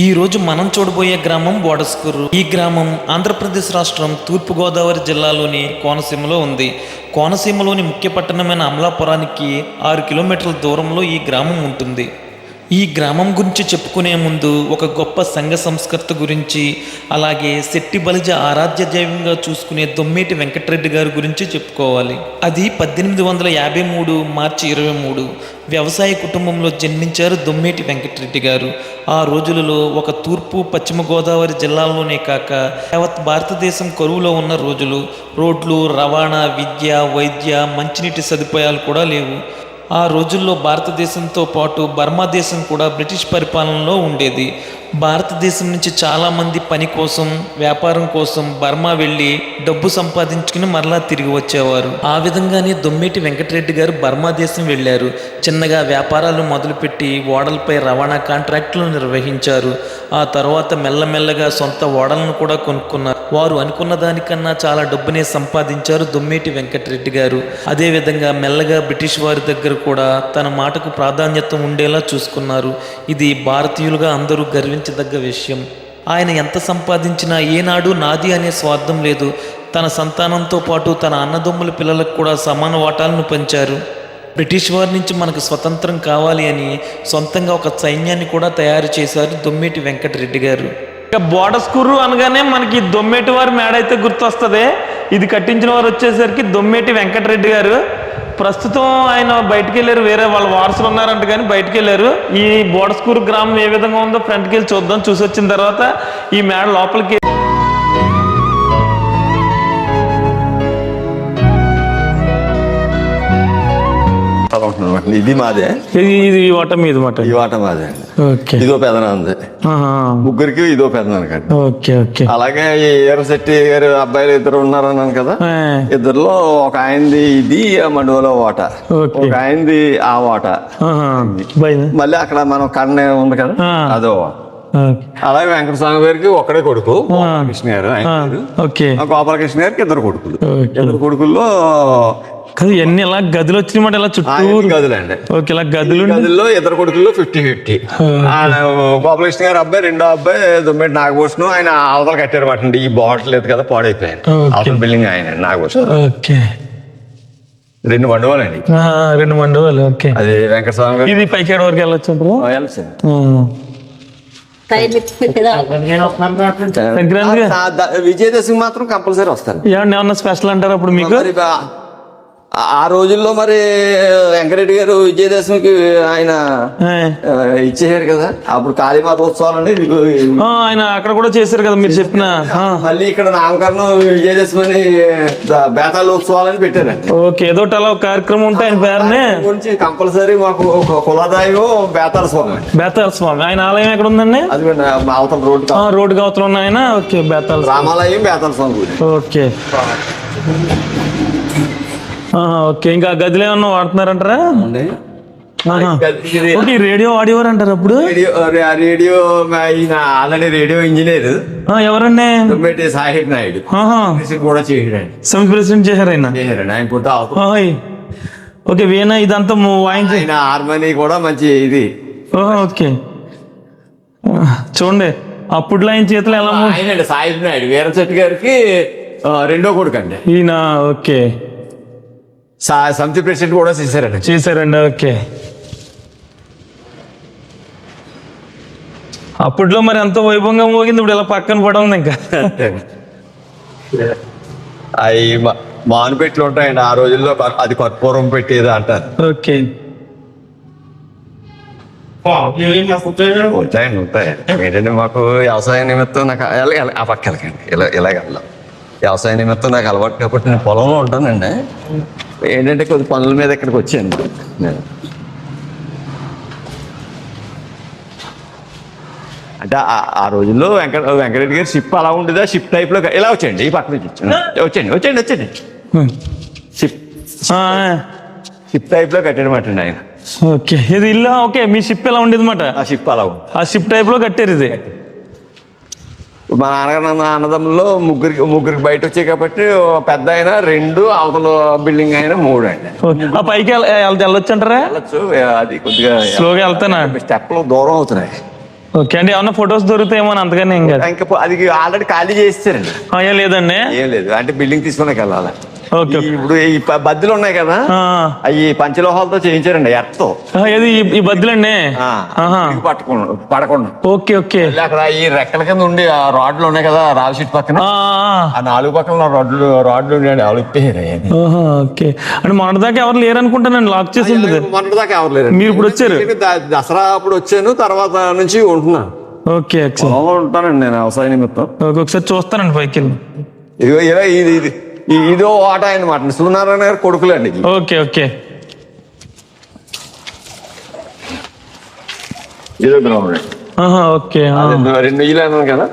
ఈ రోజు మనం చూడబోయే గ్రామం బోడస్కూరు. ఈ గ్రామం ఆంధ్రప్రదేశ్ రాష్ట్రం తూర్పుగోదావరి జిల్లాలోని కోనసీమలో ఉంది. కోనసీమలోని ముఖ్య పట్టణమైన అమలాపురానికి ఆరు కిలోమీటర్ల దూరంలో ఈ గ్రామం ఉంటుంది. ఈ గ్రామం గురించి చెప్పుకునే ముందు ఒక గొప్ప సంఘ సంస్కృత గురించి అలాగే శెట్టి బలిజ ఆరాధ్య దైవంగా చూసుకునే దొమ్మేటి వెంకటరెడ్డి గారి గురించి చెప్పుకోవాలి. అది పద్దెనిమిది వందల యాభై మూడు మార్చి ఇరవై మూడు వ్యవసాయ కుటుంబంలో జన్మించారు దొమ్మేటి వెంకటరెడ్డి గారు. ఆ రోజులలో ఒక తూర్పు పశ్చిమ గోదావరి జిల్లాలోనే కాక యావత్ భారతదేశం కరువులో ఉన్న రోజులు. రోడ్లు రవాణా విద్య వైద్య మంచినీటి సదుపాయాలు కూడా లేవు. ఆ రోజుల్లో భారతదేశంతో పాటు బర్మా దేశం కూడా బ్రిటిష్ పరిపాలనలో ఉండేది. భారతదేశం నుంచి చాలామంది పని కోసం వ్యాపారం కోసం బర్మా వెళ్ళి డబ్బు సంపాదించుకుని మరలా తిరిగి వచ్చేవారు. ఆ విధంగానే దొమ్మేటి వెంకటరెడ్డి గారు బర్మా దేశం వెళ్ళారు. చిన్నగా వ్యాపారాలు మొదలుపెట్టి ఓడలపై రవాణా కాంట్రాక్టులు నిర్వహించారు. ఆ తర్వాత మెల్లమెల్లగా సొంత ఓడలను కూడా కొనుక్కున్నారు. వారు అనుకున్న దానికన్నా చాలా డబ్బునే సంపాదించారు దొమ్మేటి వెంకటరెడ్డి గారు. అదేవిధంగా మెల్లగా బ్రిటిష్ వారి దగ్గర కూడా తన మాటకు ప్రాధాన్యత ఉండేలా చూసుకున్నారు. ఇది భారతీయులుగా అందరూ గర్వించదగ్గ విషయం. ఆయన ఎంత సంపాదించినా ఏనాడు నాది అనే స్వార్థం లేదు. తన సంతానంతో పాటు తన అన్నదమ్ముల పిల్లలకు కూడా సమాన వాటాలను పంచారు. బ్రిటిష్ వారి నుంచి మనకు స్వతంత్రం కావాలి అని సొంతంగా ఒక సైన్యాన్ని కూడా తయారు చేశారు దొమ్మేటి వెంకటరెడ్డి గారు. ఇక బోడస్కూరు అనగానే మనకి దొమ్మేటి వారి మేడ అయితే గుర్తొస్తుంది. ఇది కట్టించిన వారు వచ్చేసరికి దొమ్మేటి వెంకటరెడ్డి గారు. ప్రస్తుతం ఆయన బయటికి వెళ్ళారు వేరే వాళ్ళ వారసులు ఉన్నారంట కానీ బయటికి వెళ్ళారు ఈ బోడస్కూరు గ్రామం ఏ విధంగా ఉందో ఫ్రంట్కి వెళ్ళి చూద్దాం చూసి వచ్చిన తర్వాత ఈ మేడ లోపలికి ఇది మాదే. ఇది ఇది ఈ ఓట మీద మాట. ఈ వాట మాదే అండి. ఓకే. ఇదో పెదనాంది ముగ్గురికి ఇదో పెదనానికండి ఓకే ఓకే. అలాగే ఈ ఎర్రశెట్టి గారు అబ్బాయిలు ఇద్దరు ఉన్నారన్నాను కదా. ఇద్దరులో ఒక ఆయనది ఇది మండువలో ఓట. ఒక ఆయనది ఆ ఓట మళ్ళీ అక్కడ మనం కన్న ఉంది కదా. అదో. అలాగే వెంకటస్వామి గారికి ఒక్కడే కొడుకు. గోపాలకృష్ణ గారు గోపాలకృష్ణ గారికి ఇద్దరు కొడుకులు. ఇద్దరు కొడుకుల్లో కదా ఎన్ని ఇలా గదులు వచ్చినమాట ఇలా చుట్టూ గదులండి. ఓకే ఇలా గదులు ఈ గదుల్లో ఇద్దరు కొడుకుల్లో ఫిఫ్టీ ఫిఫ్టీ గోపాలకృష్ణ గారు అబ్బాయి రెండో అబ్బాయి దొమ్మిటి నాగభూషణం ఆయన అవతల కట్టారు అండి ఈ బాటిల్ లేదు కదా పాడైపోయాను. అవతల బిల్డింగ్ ఆయన నాగభూషణం. ఓకే. రెండు వండుకోవాలండి ఆ, రెండు మండవాళ్ళు ఓకే. అది వెంకటస్వామి గారు. ఇది పైకేడు వరకు వెళ్ళొచ్చు ద- విజయదశమి మాత్రం కంపల్సరీ వస్తారు ఏమన్నా స్పెషల్ అంటారు అప్పుడు మీకు? ఆ- రోజుల్లో మరి వెంకరెడ్డి గారు విజయదశమికి ఆయన ఇచ్చేసారు కదా. అప్పుడు కాళీమాత ఉత్సవాలు ఇదిగో ఈ- ఆ, ఆయన అక్కడ కూడా చేశారు కదా మీరు చెప్పిన మళ్ళీ ఇక్కడ నామకరణం విజయదశమి అని బేతాళ ఉత్సవాలని పెట్టారండి. ఓకే ఏదో అలా ఒక కార్యక్రమం ఉంటే ఆయన పేరునే గురించి కంపల్సరీ మాకు ఒక కులదాయం బేతాళ స్వామి. బేతాల స్వామి. ఆయన ఆలయం ఎక్కడ ఉందండి? అది అవతల రోడ్డు ఆ, రోడ్డు అవతల ఉన్న ఆయన ఓకే బేతాల స్వామి. రామాలయం బేతాళ స్వామి ఓకే. ఓకే. ఇంకా గదిలో ఏమన్నా వాడుతున్నారంటారా? ఓకే రేడియో ఆడియోవారు అంటారు అప్పుడు? రేడియో ఈయన ఆల్రెడీ రేడియో ఇంజనీర్. ఎవరండి? తుమ్మెటి సాహిబ్ నాయుడు. కూడా చేయడండి. సెవెంత్ ప్రెసిడెంట్ చేశారు ఆయన? చేశారండి. ఆయన ఓయ్. ఓకే వీణ ఇదంతా ము- వాయించి. ఆయన హార్మోనీ కూడా మంచి ఇది. ఓకే. చూడండి. అప్పట్లో ఆయన చేతులు ఎలా సాహిబ్ నాయుడు. వీరశెట్టి గారికి రెండో కొడుకు అండి ఈయన ఓకే. సమితి ప్రెసిడెంట్ కూడా చేశారండి చేశారండి ఓకే. అప్పట్లో మరి ఎంతో వైభవంగా మోగింది ఇప్పుడు ఇలా పక్కన పడ ఉంది ఇంకా అవి మానుపెట్లు ఉంటాయండి ఆ రోజుల్లో అది కర్పూరం పెట్టేది అంటారు. ఓకే. ఉంటాయండి ఉంటాయి ఏంటంటే మాకు వ్యవసాయ నిమిత్తం నాకు ఆ పక్క వెళ్ళకండి ఇలా ఇలాగ వ్యవసాయ నిమిత్తం నాకు అలవాటు కాబట్టి నేను పొలంలో ఉంటానండి. ఏంటంటే కొద్ది పనుల మీద ఇక్కడికి వచ్చాను. నేను. అంటే ఆ- రోజుల్లో వెంకట వెంకటరెడ్డి గారి షిప్ అలా ఉండేదా? షిప్ టైప్లో ఇలా వచ్చేయండి ఈ పక్క నుంచి వచ్చేయండి. వచ్చేయండి వచ్చేయండి వచ్చేయండి. షిప్ షిప్ టైప్లో కట్టాడమాట ఆయన. ఓకే ఇది ఇల్లు ఓకే మీ షిప్ ఎలా ఉండేది మాట ఆ షిప్ అలా ఉంది. ఆ షిప్ టైప్లో కట్టారు ఇది. మా నాన్నగారు నాన్న అన్నదమ్ముల్లో ముగ్గురికి ముగ్గురికి బయట వచ్చాయి కాబట్టి పెద్ద ఆయన రెండు అవతల బిల్డింగ్ అయినా మూడు అండి. ఆ పైకి వెళ్ళ- వెళ్ళ- వెళ్ళొచ్చు అంటారా? వెళ్ళొచ్చు. అది కొద్దిగా స్లోగా వెళ్తానా? స్టెప్లు దూరం అవుతున్నాయి. ఓకే అండి ఏమన్నా ఫొటోస్ దొరుకుతాయేమో అని అంతగానే ఏం కాదు. ఇంకా పో- అది ఆల్రెడీ ఖాళీ చేస్తారండి ఆ, ఏ లేదండి? ఏం లేదు అంటే బిల్డింగ్ తీసుకునే వెళ్ళాలి ఇప్పుడు ఈ బద్దలు ఉన్నాయి కదా అవి పంచలోహాలతో చేయించారండి ఎర్త్ ఏది ఈ- బద్దులండి. పట్టకుండా పడకుండా. Okay okay. అక్కడ ఈ రెక్కల కింద ఉండి ఆ రాడ్లు ఉన్నాయి కదా రావి పక్కన. ఆ, నాలుగు పక్కన రాడ్లు రాడ్లు ఉండండి వాళ్ళు ఓకే. అంటే మొన్నటిదాకా ఎవరు లేరు అనుకుంటానండి లాక్ చేసి ఉంటుంది మొన్నటి దాకా ఎవరు లేరు మీరు ఇప్పుడు వచ్చారు? దసరా అప్పుడు వచ్చాను తర్వాత నుంచి ఉంటున్నాను ఓకే ఉంటానండి నేను వ్యవసాయ నిమిత్తం. ఒకసారి చూస్తానండి పైకి వెళ్ళి. ఇది ఇది. ఇదో ఆట అనమాట సూర్యనారాయణ గారు కొడుకులండి. Okay okay. ఇదో గ్రౌండ్ ఆహా, ఓకే. రెండు ఇల్లు అన్నాను కదా?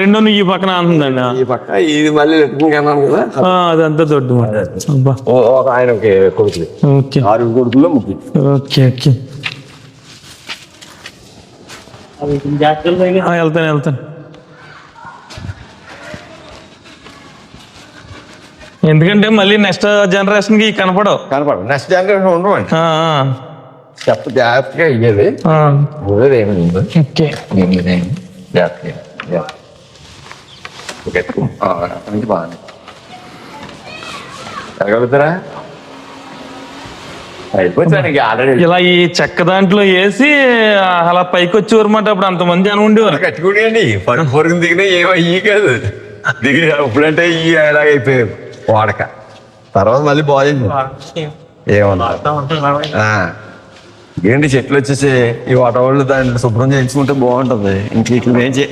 రెండో నువ్వు ఈ పక్కన అంటుందండి ఈ పక్క. ఇది మళ్ళీ అన్నాను కదా? ఆ, అదంతా దొడ్డు ఒక ఆయన ఒక కొడుకులు. ఓకే. ఆరు కొడుకుల్లో ముగ్గురు. Okay okay. వెళ్తాను వెళ్తాను. ఎందుకంటే మళ్ళీ నెక్స్ట్ జనరేషన్కి కనపడవు. కనపడదు నెక్స్ట్ జనరేషన్ ఉండమండి చెప్ప జాగ్రత్తగా ఇయ్యేది ఏమి జాగ్రత్తగా నుంచి బాగానే ఇలా ఈ చెక్క దాంట్లో వేసి అలా పైకి వచ్చేవారన్నమాట అప్పుడు అంతమంది అని ఉండేవారు. కట్టుకునేయండి పొరుగు దిగినా ఏమో ఇవి కాదు. దిగి ఇప్పుడంటే ఇవి ఎలాగైపోయారు వాడక. తర్వాత మళ్ళీ బాగుంది ఏమన్నా ఏంటి చెట్లు వచ్చేసి ఈ వాటవాళ్ళు దాన్ని శుభ్రం చేయించుకుంటే బాగుంటుంది. ఇంక ఇట్లా ఏం చే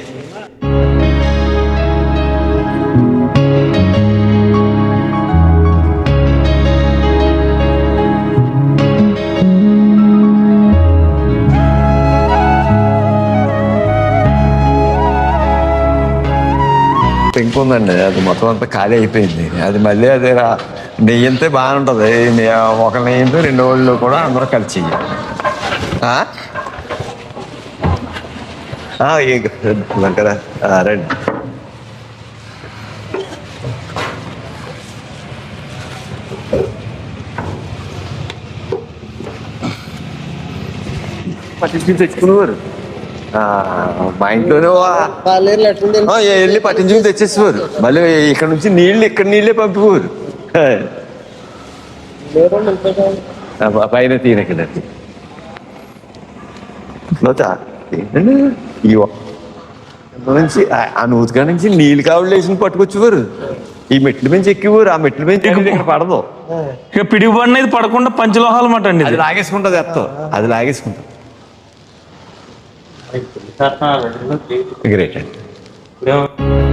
పెంకు ఉందండి అది మొత్తం అంతా ఖాళీ అయిపోయింది. అది మళ్ళీ అది నెయ్యంతే నెయ్యి బాగానే ఉంటుంది ఒక నెయ్యితో రెండు వాళ్ళు కూడా అందరూ కలిసి ఆ? కదా రండి. పట్టించుకుని తెచ్చుకునేవారు మా ఇంట్లోనే వెళ్ళి పట్టించుకుని తెచ్చేసేవారు మళ్ళీ ఇక్కడ నుంచి నీళ్ళు ఇక్కడ నీళ్ళే పంపేవారు ఆ, ప- పైన ఏంటండి ఈ కింద నుంచి ఆ- నూతిగా నుంచి నీళ్ళు కావులు వేసి పట్టుకొచ్చేవారు. ఈ మెట్ల నుంచి ఎక్కేవారు ఆ మెట్ల ఇక్కడ పడదు. ఇక పిడిగిపడినది పడకుండా పంచలోహాలు అన్నమాట అండి అది లాగేసుకుంటది ఎత్తం అది లాగేసుకుంటుంది. Great.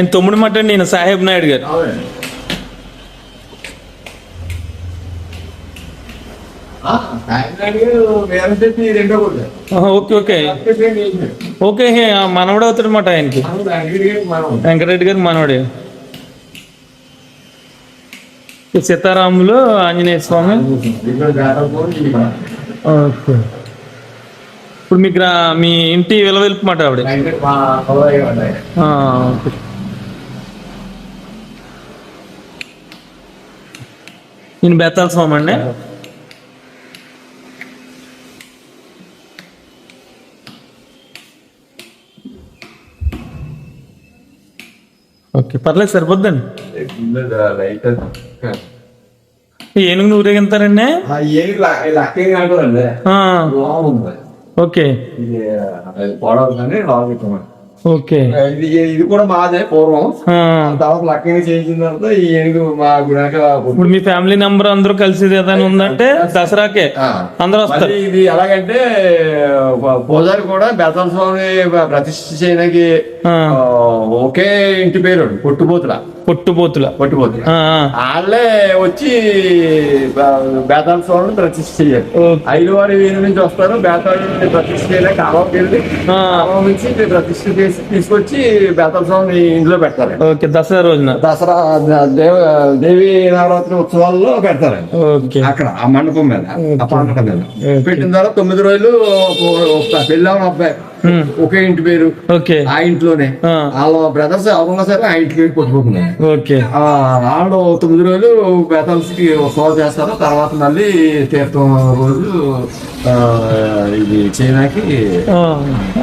ఆయన తమ్ముడు మాట ఈయన సాహెబ్ నాయుడు గారు. Okay okay. ఓకే మనవడు అవుతాడు అనమాట ఆయనకి. వెంకటరెడ్డి గారు మనవడే. సీతారాములు ఆంజనేయ స్వామి. ఓకే. ఇప్పుడు మీ గ్రా మీ ఇంటి విలవెల్పు మాట ఆవిడ. ఓకే. ఈయన బేతాల స్వామి అండి. ఓకే పర్లేదు సరిపోద్దండి. ఏనుగు ఊరేగింతారండి ఆ, ఓకే. ఓకే. ఇది ఇది కూడా మాదే పూర్వం. తర్వాత లక్కని చేసిన తర్వాత ఈ ఏనుగు మా గుడాక ఇప్పుడు మీ ఫ్యామిలీ నంబర్ అందరూ కలిసి ఏదైనా ఉందంటే దసరాకే అందరూ వస్తారు. ఇది ఎలాగంటే పూజారి కూడా బెతల స్వామి ప్రతిష్ఠ చేయడానికి ఒకే ఇంటి పేరు పొట్టుపోతుల పొట్టుపోతుల. వాళ్ళే వచ్చి బేతాళ స్వామిని ప్రతిష్ఠ చేయాలి. ఐదు వారి వీధి నుంచి వస్తారు బేతాళుని ప్రతిష్ఠ చేయలేక కాలంకి వెళ్ళి నుంచి ప్రతిష్ఠ చేసి తీసుకొచ్చి బేతాళ స్వామిని ఇంట్లో పెడతారు. ఓకే దసరా రోజున. దసరా దేవ దేవి నవరాత్రి ఉత్సవాల్లో పెడతారండి ఓకే. అక్కడ ఆ మండపం మీద ఆ పండగ మీద. పెట్టిన తర్వాత తొమ్మిది రోజులు పెళ్ళామని అబ్బాయి. ఒకే ఇంటి పేరు. ఓకే. ఆ ఇంట్లోనే. వాళ్ళ బ్రదర్స్ ఎవరున్నా సరే ఆ ఇంటికి కొట్టుకుంటున్నారు వాళ్ళు తొమ్మిది రోజులు బేతల్స్కి ఉత్సవాలు చేస్తారు. తర్వాత మళ్ళీ తీర్థం రోజు ఇది చైనాకి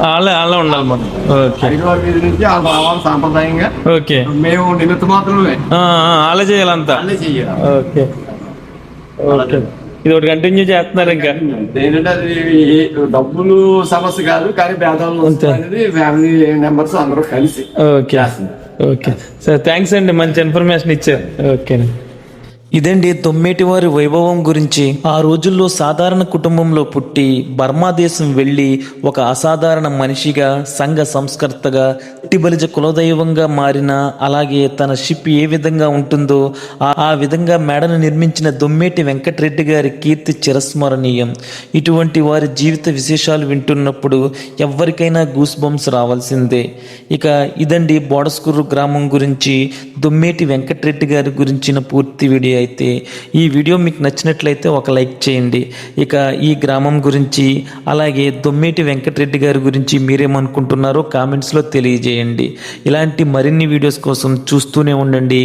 వాళ్ళే వాళ్ళే ఉండాలి మనం. హైదరాబాద్ మీద నుంచి వాళ్ళు రావాలి సాంప్రదాయంగా ఓకే. మేము నిమిత్త మాత్రమే. వాళ్ళే చేయాలంతా. వాళ్ళే చెయ్యాలి ఓకే. ఓకే. ఇది ఒకటి కంటిన్యూ చేస్తున్నారు ఇంకా. ఏంటంటే అది డబ్బులు సమస్య కాదు కానీ భేదాలు. అనేది ఫ్యామిలీ మెంబర్స్ అందరూ కలిసి ఓకే. ఓకే. సరే థ్యాంక్స్ అండి. మంచి ఇన్ఫర్మేషన్ ఇచ్చారు. ఓకే ఇదండి తొమ్మేటి వారి వైభవం గురించి. ఆ రోజుల్లో సాధారణ కుటుంబంలో పుట్టి బర్మా దేశం వెళ్ళి ఒక అసాధారణ మనిషిగా సంఘ సంస్కర్తగా టిబలిజ కులదైవంగా మారిన అలాగే తన షిప్ ఏ విధంగా ఉంటుందో ఆ ఆ విధంగా మేడను నిర్మించిన దొమ్మేటి వెంకటరెడ్డి గారి కీర్తి చిరస్మరణీయం. ఇటువంటి వారి జీవిత విశేషాలు వింటున్నప్పుడు ఎవరికైనా గూస్ బంప్స్ రావాల్సిందే. ఇక ఇదండి బోడస్కూరు గ్రామం గురించి దొమ్మేటి వెంకటరెడ్డి గారి గురించిన పూర్తి వీడియో. అయితే ఈ వీడియో మీకు నచ్చినట్లయితే ఒక లైక్ చేయండి. ఇక ఈ గ్రామం గురించి అలాగే దొమ్మేటి వెంకటరెడ్డి గారి గురించి మీరేమనుకుంటున్నారో కామెంట్స్లో తెలియజేయండి. ఇలాంటి మరిన్ని వీడియోస్ కోసం చూస్తూనే ఉండండి.